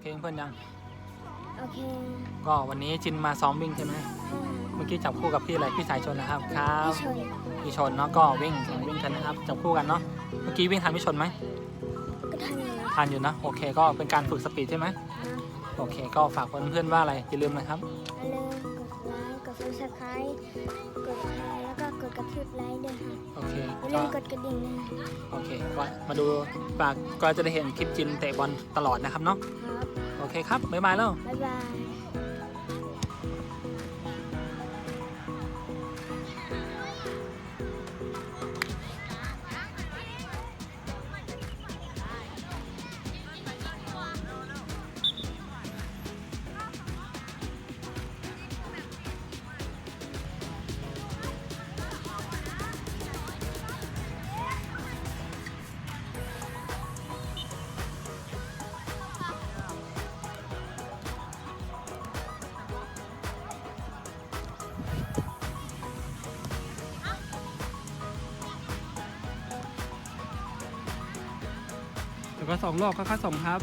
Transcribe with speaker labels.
Speaker 1: เคเพื่อนยัง
Speaker 2: โอเค
Speaker 1: ก็วันนี้จินมาซ้อมวิ่งใช่ไหม
Speaker 2: ค่ะ
Speaker 1: เมื่อกี้จับคู่กับพี่อะไรพี่สายชนนะครับครับ
Speaker 2: พี่ชน
Speaker 1: พี่ชนเนาะก็วิ่งแข่งวิ่งกันนะครับจับคู่กันเนาะเมื่อกี้วิ่งทันพี่ชนไหม
Speaker 2: ก็ทันอยู่นะ
Speaker 1: ทันอยู่นะโอเคก็เป็นการฝึกสปีดใช่ไหม
Speaker 2: ครับ
Speaker 1: โอเค ก็ฝากเพื่อนๆว่าอะไรอย่าลืมนะครับ
Speaker 2: อย่าลืมกดไลค์ก ด subscribe กดแชร์แล้วก็กดกระพริบไลค์ด้วยค่ะ
Speaker 1: โอเค
Speaker 2: อย่าลื
Speaker 1: ก็
Speaker 2: มกดกระดิ่งนะ
Speaker 1: โอเคก็มาดูฝากก็จะได้เห็นคลิปจินเตะบอลตลอดนะครับเนาะ
Speaker 2: ครับ
Speaker 1: โอเคครับ บ๊ายบายแล้ว
Speaker 2: บ๊ายบาย
Speaker 1: ก็สองรอบก็ค่าสองครับ